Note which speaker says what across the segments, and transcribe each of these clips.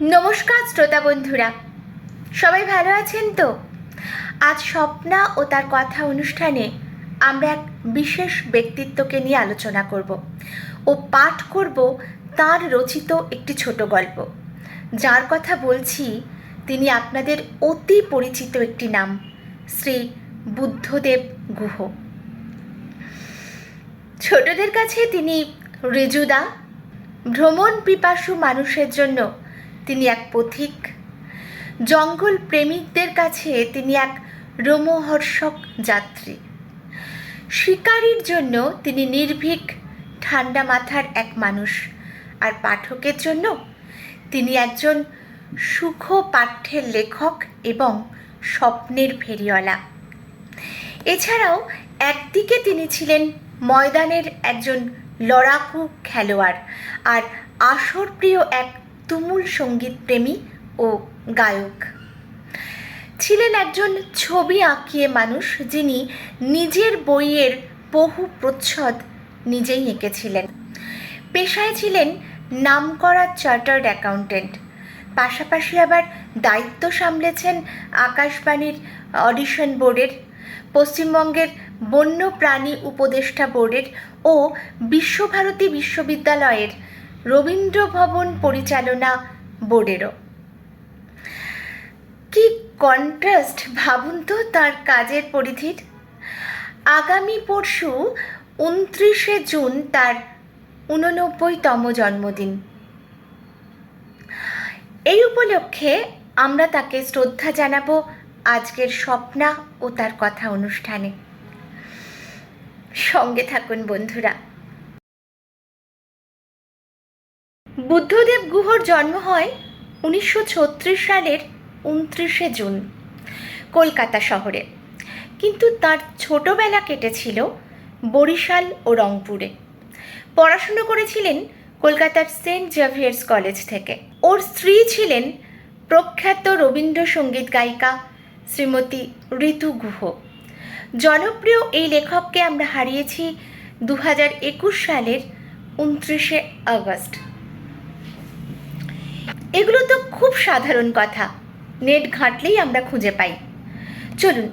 Speaker 1: নমস্কার, শ্রোতা বন্ধুরা। সবাই ভালো আছেন তো? আজ স্বপ্না ও তার কথা অনুষ্ঠানে আমরা এক বিশেষ ব্যক্তিত্বকে নিয়ে আলোচনা করব ও পাঠ করব তার রচিত একটি ছোট গল্প। যার কথা বলছি, তিনি আপনাদের অতি পরিচিত একটি নাম, শ্রী বুদ্ধদেব গুহ। ছোটদের কাছে তিনি ঋজুদা ভ্রমণ পিপাসু মানুষের জন্য তিনি এক পথিক। জঙ্গল প্রেমিকদের কাছে তিনি এক রোমহর্ষক যাত্রী। শিকারীর জন্য তিনি নির্ভীক, ঠান্ডা মাথার এক মানুষ। আর পাঠকের জন্য তিনি একজন সুখ পাঠ্যের লেখক এবং স্বপ্নের ফেরিওয়ালা। এছাড়াও একদিকে তিনি ছিলেন ময়দানের একজন লড়াকু খেলোয়াড় আর আসরপ্রিয় এক তুমুল সংগীত প্রেমী ও গায়ক। ছিলেন একজন ছবি আঁকিয়ে মানুষ যিনি নিজের বইয়ের বহু প্রচ্ছদ নিজেই এঁকেছিলেন। পেশায় ছিলেন নামকরা চার্টার্ড অ্যাকাউন্টেন্ট পাশাপাশি আবার দায়িত্ব সামলেছেন আকাশবাণীর অডিশন বোর্ডের, পশ্চিমবঙ্গের বন্য প্রাণী উপদেষ্টা বোর্ডের ও বিশ্বভারতী বিশ্ববিদ্যালয়ের রবীন্দ্র ভবন পরিচালনা বোর্ডেরও। কি কন্ট্রাস্ট ভাবুন তো তার কাজের পরিধির। আগামী পরশু উনত্রিশে জুন তার উননব্বইতম জন্মদিন। এই উপলক্ষে আমরা তাকে শ্রদ্ধা জানাব আজকের স্বপ্না ও তার কথা অনুষ্ঠানে। সঙ্গে থাকুন বন্ধুরা। বুদ্ধদেব গুহর জন্ম হয় উনিশশো ছত্রিশ সালের উনত্রিশে জুন, কলকাতা শহরে। কিন্তু তার ছোটবেলা কেটেছিল বরিশাল ও রংপুরে। পড়াশুনো করেছিলেন কলকাতার সেন্ট জেভিয়ার্স কলেজ থেকে। ওর স্ত্রী ছিলেন প্রখ্যাত রবীন্দ্রসঙ্গীত গায়িকা শ্রীমতী ঋতু গুহ। জনপ্রিয় এই লেখককে আমরা হারিয়েছি দু হাজার একুশ সালের উনত্রিশে আগস্ট। এগুলো তো খুব সাধারণ কথা। নেট ঘাঁটলেই আমরা খুঁজে পাই। চলুন,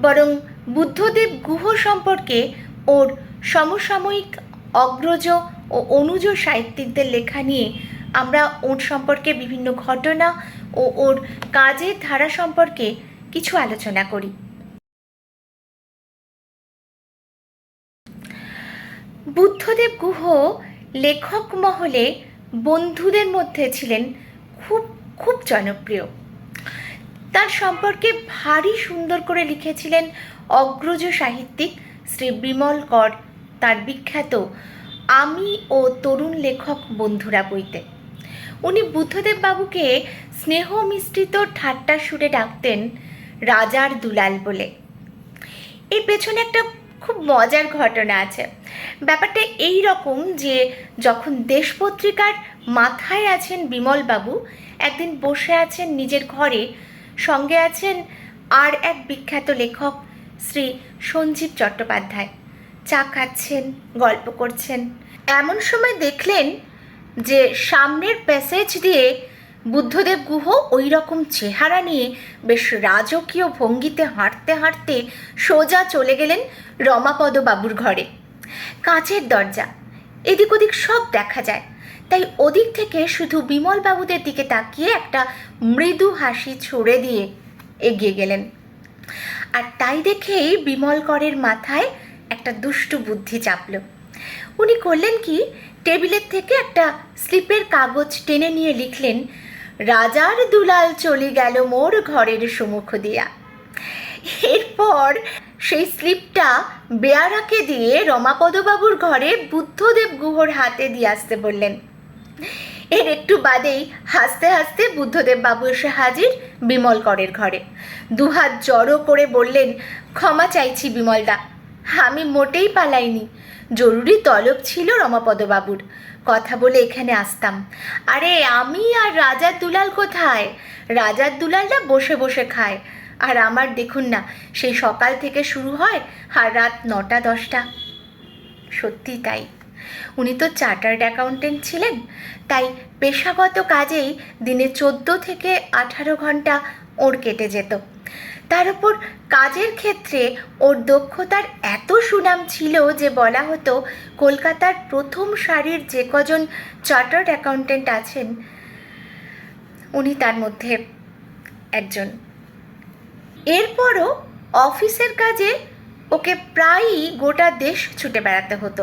Speaker 1: বরং বুদ্ধদেব গুহ সম্পর্কে ওর সমসাময়িক অগ্রজ ও অনুজ সাহিত্যিকদের লেখা নিয়ে আমরা ওর সম্পর্কে বিভিন্ন ঘটনা ও ওর কাজের ধারা সম্পর্কে কিছু আলোচনা করি। বুদ্ধদেব গুহ লেখক মহলে বন্ধুদের মধ্যে ছিলেন খুব খুব জনপ্রিয়। তার সম্পর্কে ভারী সুন্দর করে লিখেছিলেন অগ্রজ সাহিত্যিক শ্রী বিমল কর, তার বিখ্যাত আমি ও তরুণ লেখক বন্ধুরা বইতে। উনি বুদ্ধদেব বাবুকে স্নেহ মিশ্রিত ঠাট্টা সুরে ডাকতেন রাজার দুলাল বলে। এর পেছনে একটা খুব মজার ঘটনা আছে। ব্যাপারটা এই রকম যে, যখন দেশ পত্রিকার মাথায় আছেন বিমলবাবু, একদিন বসে আছেন নিজের ঘরে, সঙ্গে আছেন আর এক বিখ্যাত লেখক, শ্রী সঞ্জীব চট্টোপাধ্যায়। চা খাচ্ছেন, গল্প করছেন। এমন সময় দেখলেন যে, সামনের প্যাসেজ দিয়ে বুদ্ধদেব গুহ ওই রকম চেহারা নিয়ে বেশ রাজকীয় ভঙ্গিতে হাঁটতে হাঁটতে সোজা চলে গেলেন রমাপদ বাবুর ঘরে। কাঁচের দরজা, এদিক ওদিক সব দেখা যায়। তাই ওদিক থেকে শুধু বিমল বাবুদের দিকে তাকিয়ে একটা মৃদু হাসি ছুড়ে দিয়ে এগিয়ে গেলেন। আর তাই দেখেই বিমল করের মাথায় একটা দুষ্টু বুদ্ধি চাপল। উনি করলেন কি, টেবিলের থেকে একটা স্লিপের কাগজ টেনে নিয়ে লিখলেন রাজার দুলাল চলে গেল মোর ঘরের সম্মুখ দিয়া। এরপর সেই স্লিপটা বেয়ারাকে দিয়ে রমাপদবাবুর ঘরে বুদ্ধদেব গুহর হাতে দিয়ে আসতে বললেন। এর একটু বাদেই হাসতে হাসতে বুদ্ধদেব বাবু এসে হাজির বিমল করের ঘরে। দুহাত জড়ো করে বললেন, ক্ষমা চাইছি বিমলদা, আমি মোটেই পালাইনি। জরুরি তলব ছিল রমাপদবাবুর। কথা বলে এখানে আসতাম। আরে, আমি আর রাজার দুলাল কোথায়? রাজার দুলালটা বসে বসে খায়। আর আমার দেখুন না, সেই সকাল থেকে শুরু হয় আর রাত নটা, দশটা। সত্যি তাই। উনি তো চার্টার্ড অ্যাকাউন্টেন্ট ছিলেন, তাই পেশাগত কাজেই দিনে চোদ্দ থেকে আঠারো ঘণ্টা ওর কেটে যেত। তার উপর কাজের ক্ষেত্রে ওর দক্ষতার এত সুনাম ছিল যে বলা হতো কলকাতার প্রথম সারির যে কজন চার্টার্ড অ্যাকাউন্টেন্ট আছেন, উনি তার মধ্যে একজন। এরপরও অফিসের কাজে ওকে প্রায়ই গোটা দেশ ছুটে বেড়াতে হতো।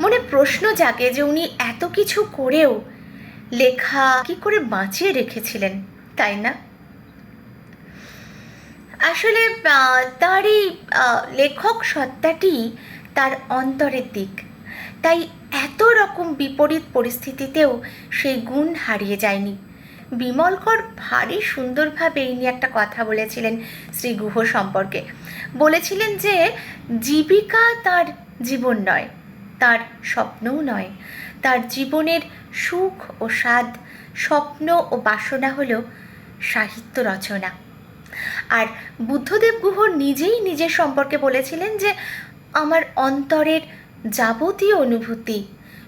Speaker 1: মনে প্রশ্ন জাগে যে উনি এত কিছু করেও লেখা কি করে বাঁচিয়ে রেখেছিলেন, তাই না? আসলে তার এই লেখক সত্তাটি তার অন্তরের দিক। তাই এত রকম বিপরীত পরিস্থিতিতেও সেই গুণ হারিয়ে যায়নি। বিমলকর ভারী সুন্দরভাবে এই নিয়ে একটা কথা বলেছিলেন শ্রী গুহ সম্পর্কে। বলেছিলেন যে, জীবিকা তার জীবন নয়, তার স্বপ্নও নয়। তার জীবনের সুখ ও স্বাদ, স্বপ্ন ও বাসনা হলো সাহিত্য রচনা। আর বুদ্ধদেব গুহ নিজেই নিজের সম্পর্কে বলেছিলেন যে আমার অন্তরের যাবতীয় অনুভূতি,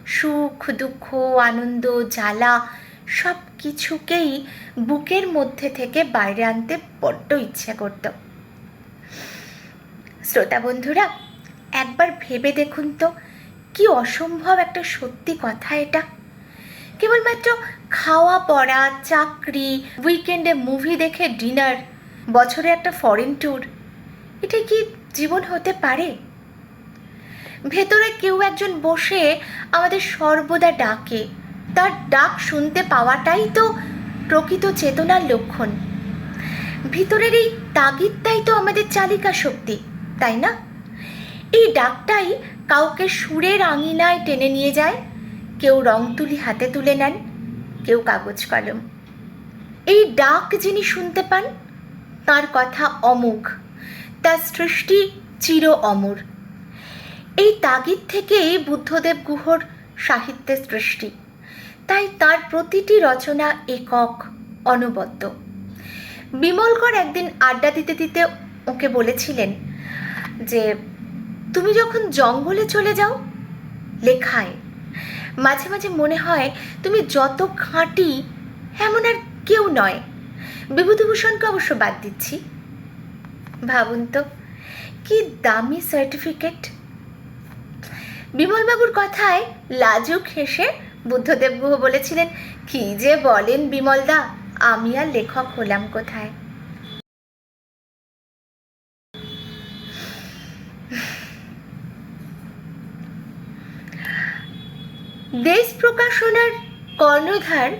Speaker 1: সুখ, দুঃখ, আনন্দ, জ্বালা সব কিছুকেই বুকের মধ্যে থেকে বাইরে আনতে বড্ড ইচ্ছে করত। শ্রোতা বন্ধুরা, একবার ভেবে দেখুন তো, কি অসম্ভব একটা সত্যি কথা এটা। কেবলমাত্র খাওয়া পড়া চাকরি, উইকেন্ডে মুভি দেখে ডিনার বছরে একটা ফরেন ট্যুর এটা কি জীবন হতে পারে? ভেতরে কেউ একজন বসে আমাদের সর্বদা ডাকে। তার ডাক শুনতে পাওয়াটাই তো প্রকৃত চেতনার লক্ষণ। ভিতরের এই তাগিদটাই তো আমাদের চালিকা শক্তি, তাই না? এই ডাকটাই কাউকে সুরের আঙিনায় টেনে নিয়ে যায়, কেউ রং তুলি হাতে তুলে নেন, কেউ কাগজ কলম। এই ডাক যিনি শুনতে পান তার কথা অমোঘ, তার সৃষ্টি চির অমর। এই তাগিদ থেকেই বুদ্ধদেব গুহর সাহিত্যের সৃষ্টি, তাই তার প্রতিটি রচনা একক, অনবদ্য। বিমলকর একদিন আড্ডা দিতে দিতে ওকে বলেছিলেন যে, তুমি যখন জঙ্গলে চলে যাও, লেখায়, মাঝে মাঝে মনে হয় তুমি যত খাঁটি, এমন আর কেউ নয়। বিভূতিভূষণকে অবশ্য বাদ দিচ্ছি। ভাবুন তো, কি দামি সার্টিফিকেট বিমলবাবুর কথায় লাজুক হেসে বুদ্ধদেব গুহ বলেছিলেন, কি যে বলেন বিমলদা, আমি আর লেখক হলাম কোথায়? দেশ প্রকাশনার কর্ণধার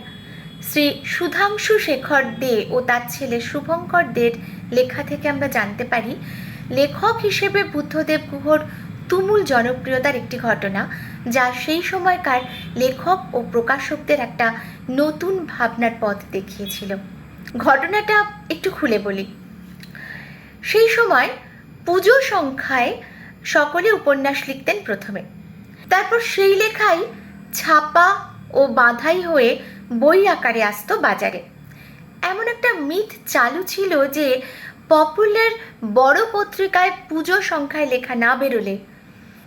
Speaker 1: শ্রী সুধাংশু শেখর দে ও তার ছেলে শুভঙ্কর দের লেখা থেকে আমরা জানতে পারি, লেখক হিসেবে বুদ্ধদেব গুহর তুমুল জনপ্রিয়তার একটি ঘটনা, যা সেই সময়কার লেখক ও প্রকাশকদের একটা নতুন ভাবনার পথ দেখিয়েছিল। ঘটনাটা একটু খুলে বলি। সেই সময় পুজো সংখ্যায় সকলে উপন্যাস লিখতেন প্রথমে। তারপর সেই লেখাই ছাপা ও বাঁধাই হয়ে বই আকারে আসতো বাজারে। এমন একটা মিথ চালু ছিল যে পপুলার বড় পত্রিকায় পুজো সংখ্যায় লেখা না বেরোলে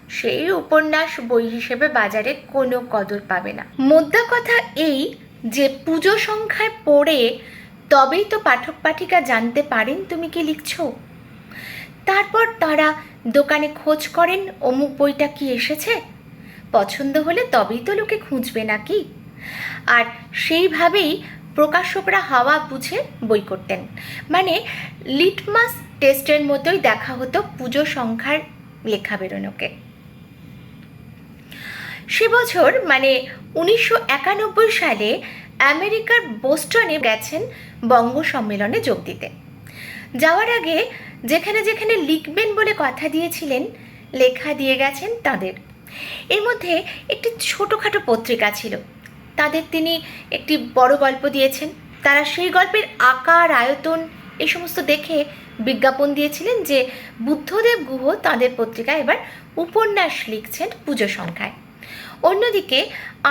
Speaker 1: সেই উপন্যাস বই হিসেবে বাজারে কোনো কদর পাবে না। মোদ্দা কথা এই যে পুজো সংখ্যায় পড়ে তবেই তো পাঠক পাঠিকা জানতে পারেন তুমি কি লিখছ? তারপর তারা দোকানে খোঁজ করেন, অমুক বইটা কি এসেছে? পছন্দ হলে তবেই তো লোকে খুঁজবে নাকি? আর সেইভাবেই প্রকাশকরা হাওয়া বুঝে বই করতেন। মানে লিটমাস টেস্টের মতোই দেখা হতো পুজো সংখ্যার লেখা বেরোনোকে। সে বছর মানে উনিশশো একানব্বই সালে আমেরিকার বোস্টনে গেছেন বঙ্গ সম্মেলনে যোগ দিতে। যাওয়ার আগে যেখানে যেখানে লিখবেন বলে কথা দিয়েছিলেন, লেখা দিয়ে গেছেন তাদের। এর মধ্যে একটি ছোটোখাটো পত্রিকা ছিল তাদের তিনি একটি বড় গল্প দিয়েছেন। তারা সেই গল্পের আকার, আয়তন এই সমস্ত দেখে বিজ্ঞাপন দিয়েছিলেন যে বুদ্ধদেব গুহ তাদের পত্রিকায় এবার উপন্যাস লিখছেন পুজো সংখ্যায়। অন্যদিকে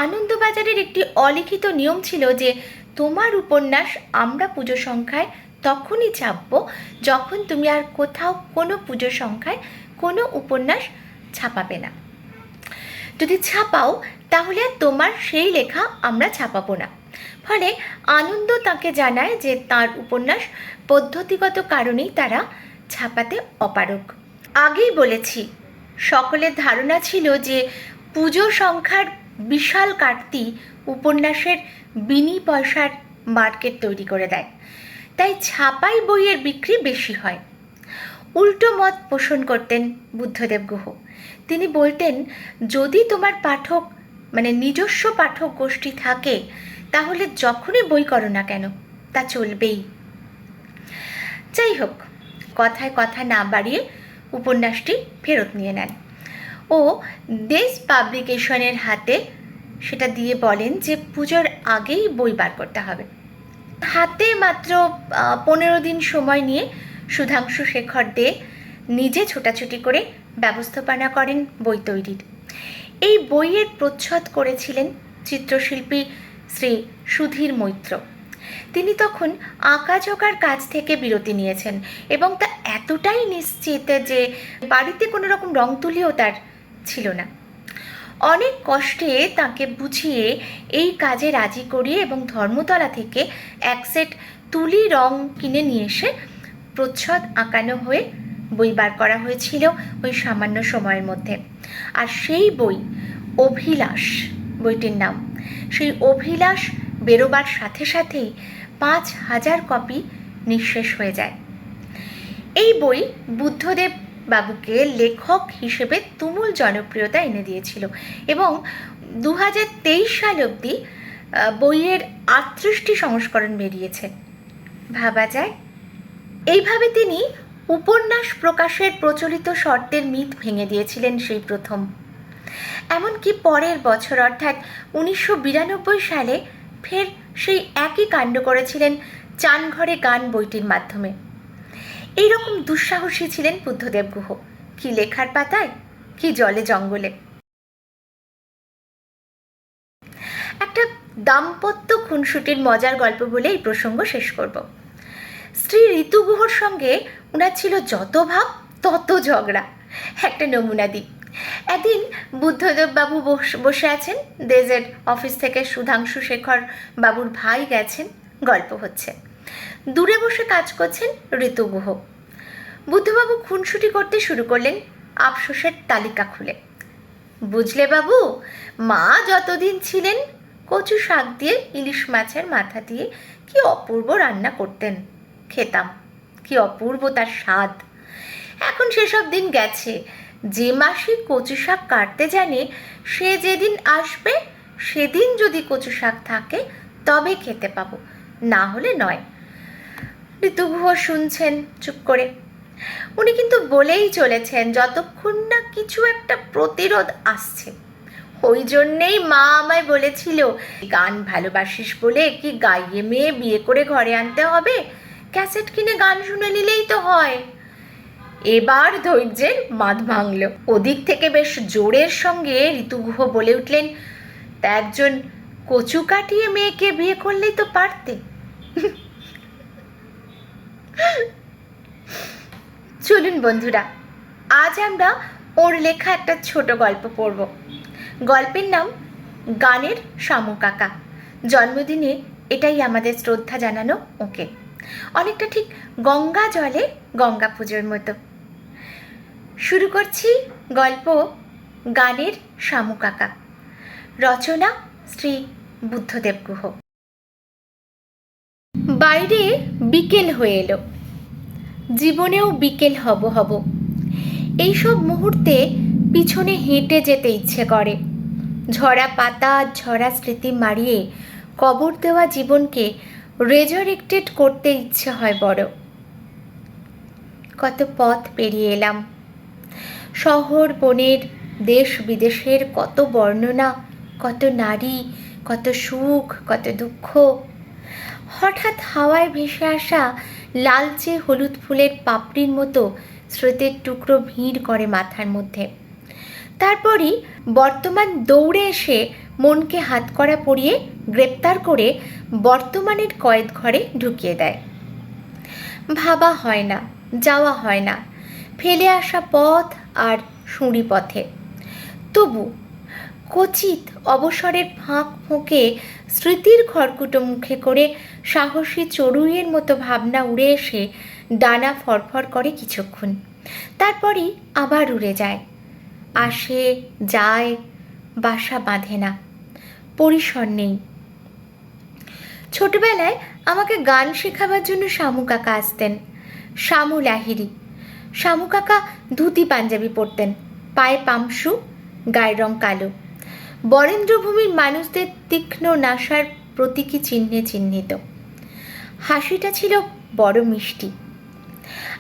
Speaker 1: আনন্দবাজারের একটি অলিখিত নিয়ম ছিল যে তোমার উপন্যাস আমরা পুজো সংখ্যায় তখনই ছাপবো যখন তুমি আর কোথাও কোনো পুজো সংখ্যায় কোনো উপন্যাস ছাপাবে না। যদি ছাপাও, তাহলে তোমার সেই লেখা আমরা ছাপাবো না। ফলে আনন্দ তাকে জানায় যে তার উপন্যাস পদ্ধতিগত কারণেই তারা ছাপাতে অপারগ। আগেই বলেছি, সকলের ধারণা ছিল যে পুজো সংখ্যার বিশাল কাটতি উপন্যাসের বিনি পয়সার মার্কেট তৈরি করে দেয়। তাই ছাপাই বইয়ের বিক্রি বেশি হয়। উল্টো মত পোষণ করতেন বুদ্ধদেব গুহ। তিনি বলতেন, যদি তোমার পাঠক মানে নিজস্ব পাঠক গোষ্ঠী থাকে, তাহলে যখনই বই করো না কেন, তা চলবেই। যাই হোক কথায় কথা না বাড়িয়ে উপন্যাসটি ফেরত নিয়ে নেন। ও দেশ পাবলিকেশনের হাতে সেটা দিয়ে বলেন যে পুজোর আগেই বই বার করতে হবে। হাতে মাত্র পনেরো দিন সময় নিয়ে সুধাংশু শেখর দে নিজে ছোটাছুটি করে ব্যবস্থাপনা করেন বই তৈরির। এই বইয়ের প্রচ্ছদ করেছিলেন চিত্রশিল্পী শ্রী সুধীর মৈত্র। তিনি তখন আঁকাঝোঁকার কাজ থেকে বিরতি নিয়েছেন এবং তা এতটাই নিশ্চিত যে বাড়িতে কোনো রকম রং তুলিও তার ছিল না। অনেক কষ্টে তাকে বুঝিয়ে এই কাজে রাজি করিয়ে এবং ধর্মতলা থেকে এক সেট তুলি রং কিনে নিয়ে এসে প্রচ্ছদ আঁকানো হয়ে বই বার করা হয়েছিল ওই সামান্য সময়ের মধ্যে। আর সেই বই, অভিলাষ বইটির নাম, সেই অভিলাষ বেরোবার সাথে সাথেই পাঁচ হাজার কপি নিঃশেষ হয়ে যায়। এই বই বুদ্ধদেব বাবুকে লেখক হিসেবে তুমুল জনপ্রিয়তা এনে দিয়েছিল এবং দু হাজার তেইশ সাল অবধি বইয়ের আটত্রিশটি সংস্করণ বেরিয়েছে। ভাবা যায়, এইভাবে তিনি উপন্যাস প্রকাশের প্রচলিত শর্তের মিথ ভেঙে দিয়েছিলেন সেই প্রথম। এমনকি পরের বছর, অর্থাৎ উনিশশো বিরানব্বই সালে, ফের সেই একই কাণ্ড করেছিলেন চানঘরে গান বইটির মাধ্যমে। এইরকম দুঃসাহসী ছিলেন বুদ্ধদেব গুহ। কি লেখার পাতায়, কি জলে জঙ্গলে। একটা দাম্পত্য খুনসুটির মজার গল্প বলে এই প্রসঙ্গ শেষ করব। স্ত্রী ঋতু গুহর সঙ্গে ওনার ছিল যত ভাব, তত ঝগড়া। একটা নমুনা দিই। একদিন বুদ্ধদেব বাবু বস- বসে আছেন। দেজের অফিস থেকে সুধাংশু শেখর বাবুর ভাই গেছেন। গল্প হচ্ছে। দূরে বসে কাজ করছেন ঋতুগুহ বুদ্ধবাবু খুনসুটি করতে শুরু করলেন আফসোসের তালিকা খুলে। বুঝলে বাবু, মা যতদিন ছিলেন কচু শাক দিয়ে ইলিশ মাছের মাথা দিয়ে কি অপূর্ব রান্না করতেন। খেতাম। কি অপূর্ব তার স্বাদ। এখন সেসব দিন গেছে। যে মাসে কচু শাক কাটতে জানে, সে যেদিন আসবে, সেদিন যদি কচু শাক থাকে, তবে খেতে পাবো। না হলে নয়। ঋতু গুহ শুনছেন, চুপ করে। উনি কিন্তু বলেই চলেছেন, যতক্ষণ না কিছু একটা প্রতিরোধ আসছে। ওই জন্যেই মা আমায় বলেছিল গান ভালোবাসিস বলে কি গাইয়ে মেয়ে বিয়ে করে ঘরে আনতে হবে? ক্যাসেট কিনে গান শুনে নিলেই তো হয়। এবার ধৈর্যের মাদ ভাঙল। ওদিক থেকে বেশ জোরের সঙ্গে ঋতুগুহ বলে উঠলেন, তা একজন কচু কাটিয়ে মেয়েকে বিয়ে করলেই তো পারতে। চলুন বন্ধুরা, আজ আমরা ওর লেখা একটা ছোট গল্প পড়ব। গল্পের নাম গানের শামু কাকা। জন্মদিনে এটাই আমাদের শ্রদ্ধা জানানো ওকে। অনেকটা ঠিক গঙ্গা জলে গঙ্গা পুজোর মতো। শুরু করছি গল্প গানের শামু কাকা। রচনা শ্রী বুদ্ধদেব গুহ। বাইরে বিকেল হয়ে এলো। জীবনেও বিকেল হব হব। এইসব মুহূর্তে পিছনে হেঁটে যেতে ইচ্ছে করে। ঝরা পাতা, ঝরা স্মৃতি মারিয়ে কবর দেওয়া জীবনকে রেজারেক্টেড করতে ইচ্ছে হয় বড়। কত পথ পেরিয়ে এলাম। শহর, বনের, দেশ বিদেশের কত বর্ণনা, কত নারী, কত সুখ, কত দুঃখ। হঠাৎ হাওয়ায় ভেসে আসা লালচে হলুদ ফুলের পাপড়ির মতো স্রোতের টুকরো ভিড় করে মাথার মধ্যে। তারপরই বর্তমান দৌড়ে এসে মনকে হাতকড়া পরিয়ে গ্রেপ্তার করে বর্তমানের কয়েদ ঘরে ঢুকিয়ে দেয়। ভাবা হয় না, যাওয়া হয় না, ফেলে আসা পথ আর সুঁড়ি পথে। তবু কচিত অবসরের ফাঁক ফোঁকে স্মৃতির খড়কুটো মুখে করে সাহসী চড়ুইয়ের মতো ভাবনা উড়ে এসে ডানা ফরফর করে কিছুক্ষণ। তারপরই আবার উড়ে যায়। আসে, যায় বাসা বাঁধে না। পরিসর নেই। ছোটবেলায় আমাকে গান শেখাবার জন্য শামু কাকা আসতেন। শামু লাহিরি শামু কাকা ধুতি পাঞ্জাবি পরতেন। পায়ে পামসু, গায়ের রং কালো। বরেন্দ্রভূমির মানুষদের তীক্ষ্ণ নাসার প্রতীকী চিহ্নে চিহ্নিত। হাসিটা ছিল বড় মিষ্টি।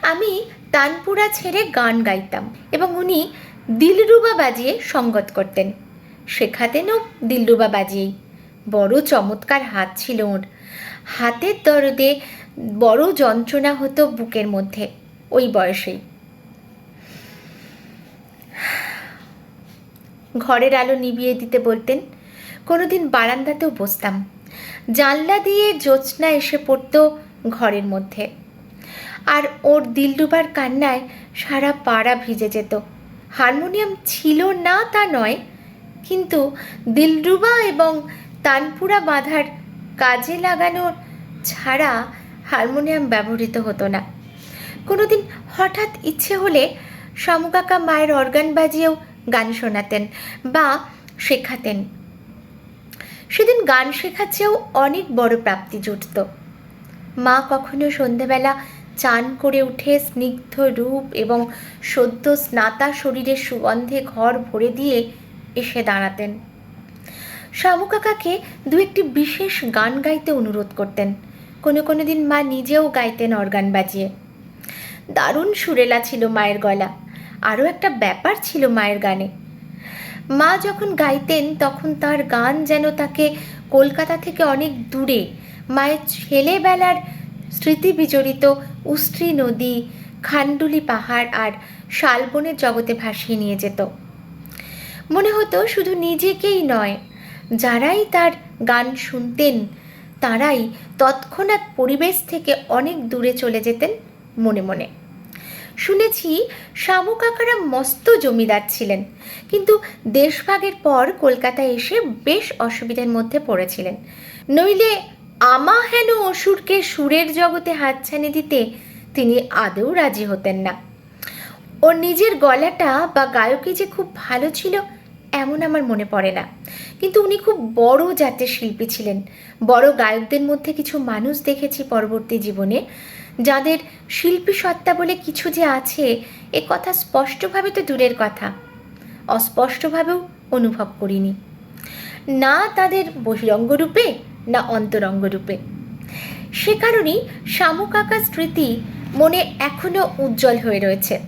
Speaker 1: আমি তানপুরা ছেড়ে গান গাইতাম এবং উনি দিলরুবা বাজিয়ে সঙ্গত করতেন। শেখাতেনও দিলরুবা বাজিয়েই বড় চমৎকার হাত ছিল ওর। হাতের দরদে বড় যন্ত্রণা হতো বুকের মধ্যে ওই বয়সেই। ঘরের আলো নিভিয়ে দিতে বলতেন, কোনোদিন বারান্দাতেও বসতাম। জানলা দিয়ে জ্যোৎস্না এসে পড়তো ঘরের মধ্যে। আর ওর দিলডুবার কান্নায় সারা পাড়া ভিজে যেত। হারমোনিয়াম ছিল না তা নয় কিন্তু দিলরুবা এবং তানপুরা বাঁধার কাজে লাগানো ছাড়া হারমোনিয়াম ব্যবহৃত হতো না। কোনোদিন হঠাৎ ইচ্ছে হলে সমকাকা মায়ের অর্গান বাজিয়েও গান শোনাতেন বা শেখাতেন। সেদিন গান শেখার চেয়েও অনেক বড় প্রাপ্তি জুটত। মা কখনো সন্ধেবেলা চান করে উঠে স্নিগ্ধ রূপ এবং সদ্য স্নাতা শরীরের সুগন্ধে ঘর ভরে দিয়ে এসে দাঁড়াতেন। শামু কাকাকে দু একটি বিশেষ গান গাইতে অনুরোধ করতেন। কোনো কোনো দিন মা নিজেও গাইতেন অর্গান বাজিয়ে। দারুণ সুরেলা ছিল মায়ের গলা। আরও একটা ব্যাপার ছিল মায়ের গানে। মা যখন গাইতেন, তখন তার গান যেন তাকে কলকাতা থেকে অনেক দূরে, মায়ের ছেলেবেলার স্মৃতি বিজড়িত উস্ত্রি নদী খান্ডুলি পাহাড় আর শালবনের জগতে ভাসিয়ে নিয়ে যেত। মনে হতো শুধু নিজেকেই নয়, যারাই তার গান শুনতেন, তারাই তৎক্ষণাৎ পরিবেশ থেকে অনেক দূরে চলে যেতেন মনে মনে। শুনেছি শামু কাকারা মস্ত জমিদার ছিলেন, কিন্তু দেশভাগের পর কলকাতায় এসে বেশ অসুবিধার মধ্যে পড়েছিলেন। নইলে আমা হেন অসুরকে সুরের জগতে হাতছানি দিতে তিনি আদৌ রাজি হতেন না। ওর নিজের গলাটা বা গায়কী যে খুব ভালো ছিল এমন আমার মনে পড়ে না। কিন্তু উনি খুব বড় জাতের শিল্পী ছিলেন। বড় গায়কদের মধ্যে কিছু মানুষ দেখেছি পরবর্তী জীবনে, যাদের শিল্পী সত্তা বলে কিছু যে আছে, এ কথা স্পষ্টভাবে তো দূরের কথা। অস্পষ্টভাবেও অনুভব করিনি। না তাদের বহিরঙ্গ রূপে না অন্তরঙ্গ রূপে সে কারণেই শামু কাকার স্মৃতি মনে এখনও উজ্জ্বল হয়ে রয়েছে।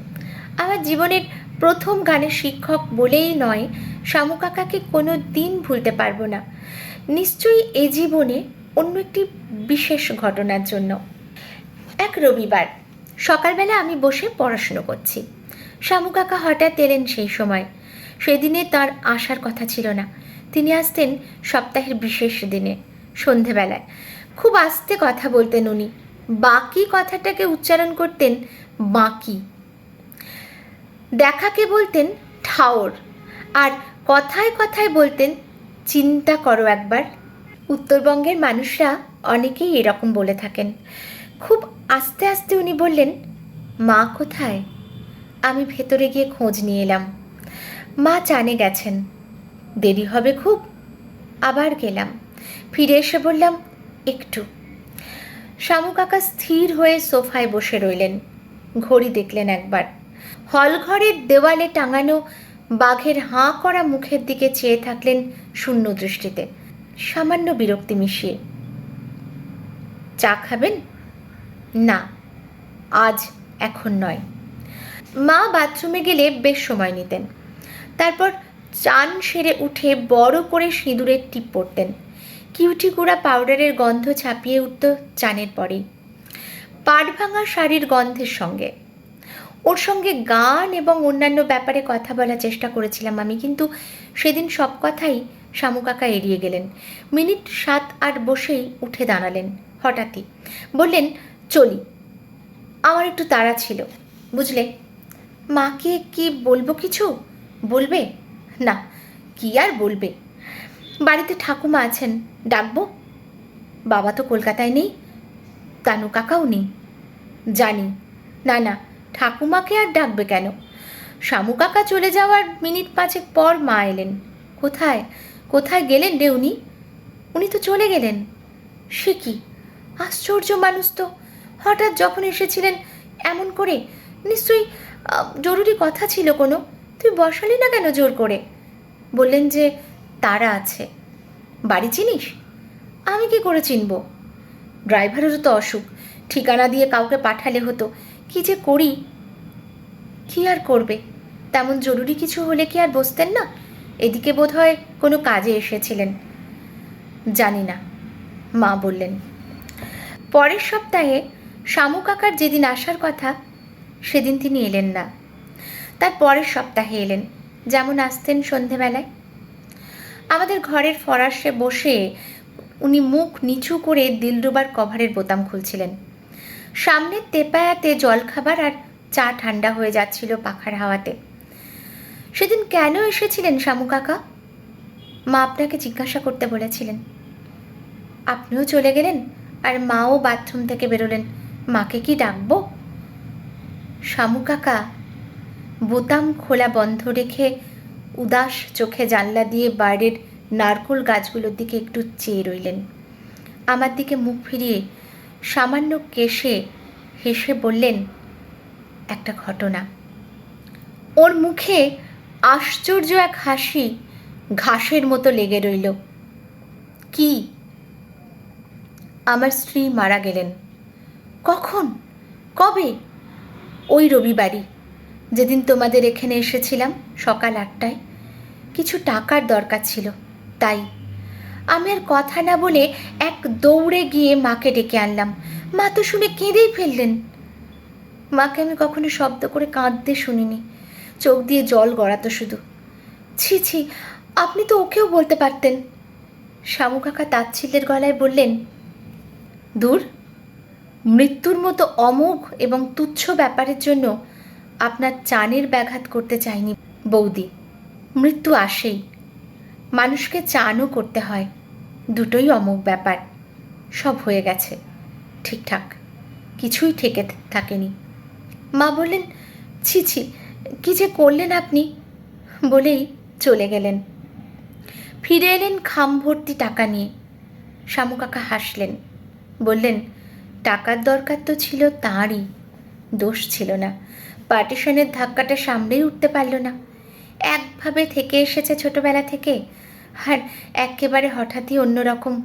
Speaker 1: আমার জীবনের প্রথম গানের শিক্ষক বলেই নয়, শামু কাকাকে কোনো দিন ভুলতে পারব না। নিশ্চয়ই এ জীবনে অন্য একটি বিশেষ ঘটনার জন্য। এক রবিবার, সকালবেলা আমি বসে পড়াশুনো করছি। শামু কাকা হঠাৎ এলেন সেই সময়। সেদিনে তার আসার কথা ছিল না। তিনি আসতেন সপ্তাহের বিশেষ দিনে, সন্ধেবেলায়। খুব আস্তে কথা বলতেন উনি। বাকি কথাটাকে উচ্চারণ করতেন বাকি। দেখাকে বলতেন ঠাওর আর কথায় কথায় বলতেন, চিন্তা করো একবার। উত্তরবঙ্গের মানুষরা অনেকেই এরকম বলে থাকেন। খুব আস্তে আস্তে উনি বললেন, মা কোথায়? আমি ভেতরে গিয়ে খোঁজ নিয়ে এলাম। মা চানে গেছেন। দেরি হবে খুব, আবার গেলাম। ফিরে এসে বললাম, একটু। শামু কাকা স্থির হয়ে সোফায় বসে রইলেন। ঘড়ি দেখলেন একবার। হলঘরের দেওয়ালে টাঙানো বাঘের হাঁ করা মুখের দিকে চেয়ে থাকলেন শূন্য দৃষ্টিতে। সামান্য বিরক্তি মিশিয়ে। চা খাবেন? না, আজ এখন নয়। মা বাথরুমে গেলে বেশ সময় নিতেন। তারপর চান সেরে উঠে বড় করে সিঁদুরের টিপ পড়তেন কিউটি গুঁড়া পাউডারের গন্ধ ছাপিয়ে উঠত চানের পরেই। পাট ভাঙা শাড়ির গন্ধের সঙ্গে। ওর সঙ্গে গান এবং অন্যান্য ব্যাপারে কথা বলার চেষ্টা করেছিলাম আমি, কিন্তু সেদিন সব কথাই শামু কাকা এড়িয়ে গেলেন। মিনিট সাত আট বসেই উঠে দাঁড়ালেন হঠাৎই। বললেন, চলি। আমার একটু তাড়া ছিল। বুঝলে, মাকে কি বলব কিছু? বলবে? না, কি আর বলবে? বাড়িতে ঠাকুমা আছেন, ডাকবো? বাবা তো কলকাতায় নেই, তানু কাকাও নেই। জানি। না না ঠাকুমাকে আর ডাকবে কেন? শামু কাকা চলে যাওয়ার মিনিট পাঁচেক পর মা এলেন। কোথায়? কোথায় গেলেন রে উনি? উনি তো চলে গেলেন। সে কি? আশ্চর্য মানুষ তো। হঠাৎ যখন এসেছিলেন এমন করে? নিশ্চয়ই জরুরি কথা ছিল কোনো? তুই বসালি না কেন জোর করে? বললেন যে, তারা আছে। বাড়ি চিনিস? আমি কি করে চিনব? ড্রাইভারেরও তো অসুখ। ঠিকানা দিয়ে কাউকে পাঠালে হতো। কি যে করি? কি আর করবে? তেমন জরুরি কিছু হলে কি আর বসতেন না? এদিকে বোধ হয় কোনো কাজে এসেছিলেন। জানি না, মা বললেন। পরের সপ্তাহে শামু কাকার যেদিন আসার কথা, সেদিন তিনি এলেন না। তার পরের সপ্তাহে এলেন, যেমন আসতেন সন্ধেবেলায়। আমাদের ঘরের ফরাসে বসে উনি মুখ নিচু করে দিলরুবার কভারের বোতাম খুলছিলেন। সামনের তেপায়াতে জলখাবার আর চা ঠান্ডা হয়ে যাচ্ছিল পাখার হাওয়াতে। সেদিন কেন এসেছিলেন শামু কাকা? মা আপনাকে জিজ্ঞাসা করতে বলেছিলেন। আপনিও চলে গেলেন আর মাও বাথরুম থেকে বেরোলেন। মাকে কি ডাকবো? শামু কাকা বোতাম খোলা বন্ধ রেখে উদাস চোখে জানলা দিয়ে বাইরের নারকোল গাছগুলোর দিকে একটু চেয়ে রইলেন। আমার দিকে মুখ ফিরিয়ে সামান্য কেশে হেসে বললেন, একটা ঘটনা। ওর মুখে আশ্চর্য এক হাসি ঘাসের মতো লেগে রইল। কি? আমার স্ত্রী মারা গেলেন। কখন? কবে? ওই রবিবারই। যেদিন তোমাদের এখানে এসেছিলাম সকাল আটটায়। কিছু টাকার দরকার ছিল, তাই আমি আর কথা না বলে এক দৌড়ে গিয়ে মাকে ডেকে আনলাম। মা তো শুনে কেঁদেই ফেললেন। মাকে আমি কখনো শব্দ করে কাঁদতে শুনিনি। চোখ দিয়ে জল গড়াতো শুধু। ছি ছি, আপনি তো ওকেও বলতে পারতেন। শামু কাকা তাচ্ছিল্যের গলায় বললেন, দূর, মৃত্যুর মতো অমোঘ এবং তুচ্ছ ব্যাপারের জন্য আপনার চানের ব্যাঘাত করতে চাইনি বৌদি। মৃত্যু আসেই। মানুষকে চানও করতে হয়। দুটোই অমোঘ ব্যাপার। সব হয়ে গেছে। ঠিকঠাক। কিছুই ঠেকে থাকেনি। মা বললেন, ছি ছি, কি যে করলেন আপনি? বলেই চলে গেলেন। ফিরে এলেন খাম ভর্তি টাকা নিয়ে। শামু কাকা হাসলেন। বললেন, টাকার দরকার তো ছিল তাঁরই। দোষ ছিল না। পার্টিশনের ধাক্কাটা সামলেই উঠতে পারল না। একভাবে থেকে এসেছে ছোটবেলা থেকে। আর একেবারে হঠাৎই অন্যরকম।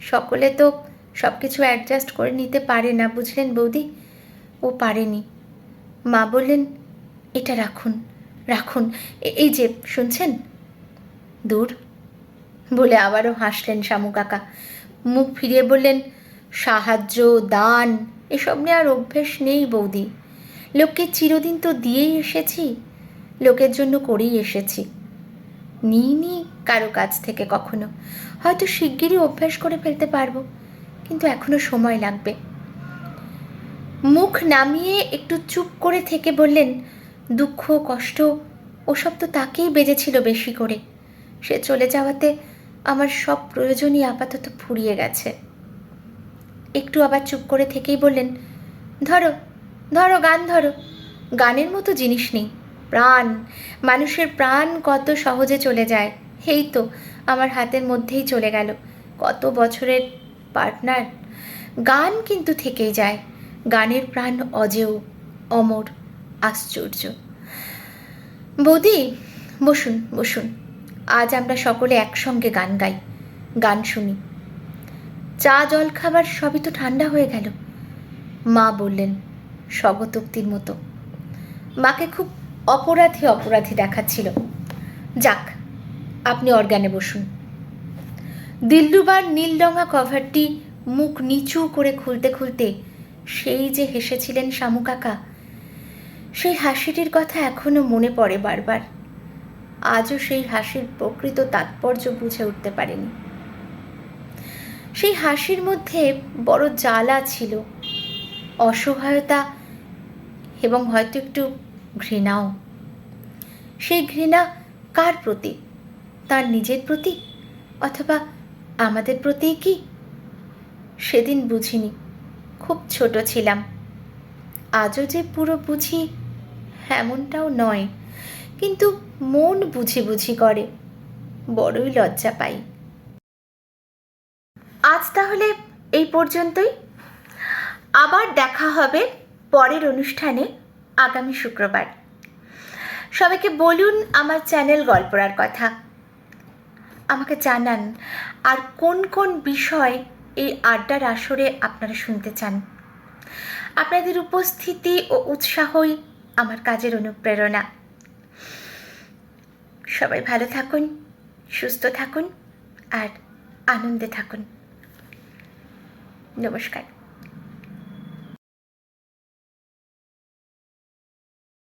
Speaker 1: সকলে তো সব কিছু অ্যাডজাস্ট করে নিতে পারে না, বুঝলেন বৌদি? ও পারেনি। মা বললেন, এটা রাখুন রাখুন। এই যে, শুনছেন? দূর। বলে আবারও হাসলেন শামু কাকা। মুখ ফিরিয়ে বললেন, সাহায্য, দান, এসব নিয়ে আর অভ্যেস নেই বৌদি। লোককে চিরদিন তো দিয়েই এসেছি, লোকের জন্য করেই এসেছি। নিইনি কারও কাছ থেকে কখনো। হয়তো শিগগিরই অভ্যাস করে ফেলতে পারব, কিন্তু এখনও সময় লাগবে। মুখ নামিয়ে একটু চুপ করে থেকে বললেন, দুঃখ, কষ্ট, ওসব তো তাকেই বেজেছিল বেশি করে। সে চলে যাওয়াতে আমার সব প্রয়োজনই আপাতত ফুরিয়ে গেছে। একটু আবার চুপ করে থেকেই বললেন, ধরো ধরো, গান ধরো। গানের মতো জিনিস নেই। প্রাণ, মানুষের প্রাণ কত সহজে চলে যায়। এই তো, আমার হাতের মধ্যেই চলে গেল। কত বছরের পার্টনার? গান কিন্তু থেকেই যায়। গানের প্রাণ অজেয়, অমর, আশ্চর্য। বৌদি, বসুন বসুন। আজ আমরা সকলে একসঙ্গে গান গাই, গান শুনি। চা, জল, খাবার সবই তো ঠান্ডা হয়ে গেল। মা বললেন স্বগতোক্তির মতো। মাকে খুব অপরাধী অপরাধী দেখাচ্ছিল। যাক আপনি অর্গানে বসুন। দিল্লুবার নীল রঙা কভারটি মুখ নিচু করে খুলতে খুলতে সেই যে হেসেছিলেন শামু কাকা, সেই হাসিটির কথা এখনও মনে পড়ে বারবার। আজও সেই হাসির প্রকৃত তাৎপর্য বুঝে উঠতে পারেনি। সেই হাসির মধ্যে বড় জ্বালা ছিল, অসহায়তা এবং হয়তো একটু ঘৃণাও। সেই ঘৃণা কার প্রতি? তার নিজের প্রতি অথবা আমাদের প্রতি কি? সেদিন বুঝিনি। খুব ছোট ছিলাম। আজও যে পুরো বুঝি এমনটাও নয়। কিন্তু মন বুঝি বুঝি করে। বড়ই লজ্জা পাই। আজ তাহলে এই পর্যন্তই। আবার দেখা হবে পরের অনুষ্ঠানে আগামী শুক্রবার। সবাইকে বলুন আমার চ্যানেল গল্পরার কথা। আমাকে জানান আর কোন কোন বিষয় এই আড্ডার আসরে আপনারা শুনতে চান। আপনাদের উপস্থিতি ও উৎসাহই আমার কাজের অনুপ্রেরণা। সবাই ভালো থাকুন, সুস্থ থাকুন আর আনন্দে থাকুন। নমস্কার।